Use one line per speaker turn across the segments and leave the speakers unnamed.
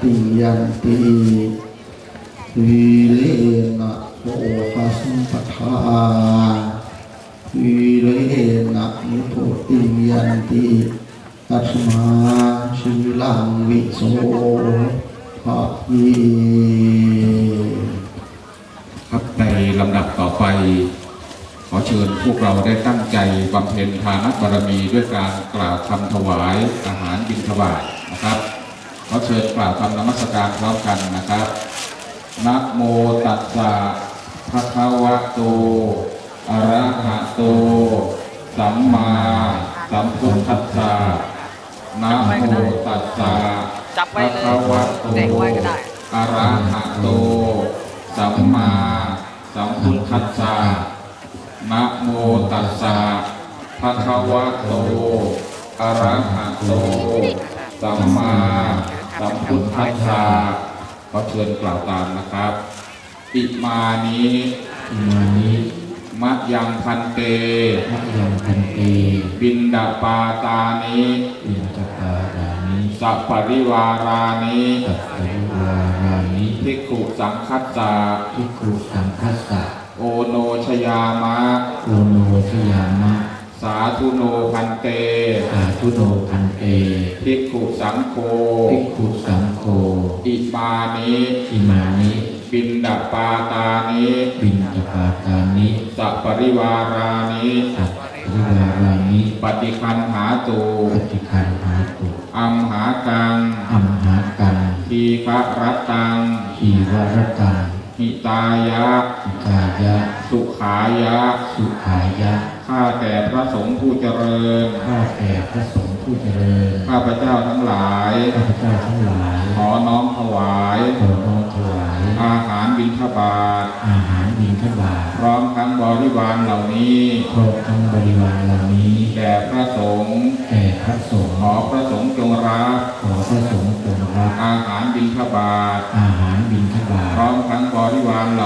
ติยันติวิเลนะโภคัสปทาวิเลนะนิโพติยันติตัสมาชิลังวิโสภะยี
ครับในลำดับต่อไป ขอเชิญพวกเราได้ตั้งใจบำเพ็ญทานบารมีด้วยการกล่าวคำถวายอาหารบิณฑบาตนะครับ ขอเชิญกล่าวคำนมัสการพร้อมกันนะครับนะโมตัสสะภะคะวะโตอะระหะโต สัมมาสัมพุทธัสสะนะโมตัสสะ
จับไว้เลย
ภะคะวะโต
แดงไว้ก็ได้
อะระหะโต สัมมาสัมพุทธัสสะนะโมตัสสะภะคะวะโตอะระหะโต สัมมาสัมพุทธัสสะขอเชิญกล่าวตามนะครับอิมานิ
อิมานิ
มะยังพันเต
มะยังพันเต
บินดาปาตานิ
อินทปารานิ
สัพปริวารานิ
สัพพะวารานิ
ทิกขุสังคัสสะ
ทิกขุสังคัสสะ
โอโนชยามะ
โอโนชยามะ
สาธุโนพันเต
สาธุโนพันเต
ทิกขุสังโฆ
ทิกขุสังโฆ
อิมานิ
อิมานิ
บินดาปาตานิ
บินทปาตานิ
สัพปริวารานิ
สัพพะวารานิ
ปฏิคันหาตุ
ปฏิคันหาตุ
อัมหากัง
อัมหากัง
ทีฆะรัตตัง
ทีวรตัง
หิตายะ
อิกายะ
สุขายะ
สุขายะ
ข้าแต่พระสงฆ์ผู้เจริญ
ข้าแต่พระสงฆ์ผู้เจริญ
ข้าพเจ้าทั้งหลาย
ข้าพเจ้าทั้งหลาย
ขอน้อมถวาย
ขอน้อมถวาย
อาหารบิณฑบาต
อาหารบิณฑบาต
พร้อมทั้งบริวารเหล่านี้
ครบทั้งบริวารเหล่านี้
แด่พระสงฆ์
แก่พระสงฆ์
ขอพระสงฆ์จงรับ
ขอพระสงฆ์จงรับ
อาหารบิณฑบาต
อา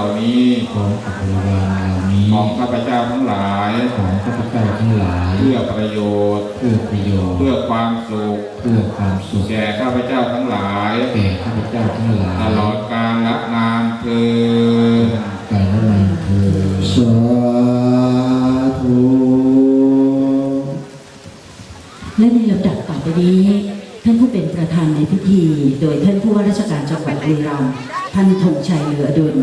ล่านี้
พร้อมกับบริวารเหล่านี้
ของข้าพเจ้าทั้งหลาย
ของข้าพเจ้าทั้งหลาย
เพื่อประโยชน์
เพื่อประโยชน์
เพื่อความสุข
เพื่อความสุข
แก่ข้าพเจ้าทั้งหลาย
แก่ข้าพเจ้าทั้งหลาย
ตลอดกาลละนานเทิน
กาลนานเธอญสาธุ
และในลำดับต่อไปนี้ ท่านผู้เป็นประธานในพิธี โดยท่านผู้ว่าราชการจังหวัดบุรีรัมย์ท่านธงชัยเหลือดุล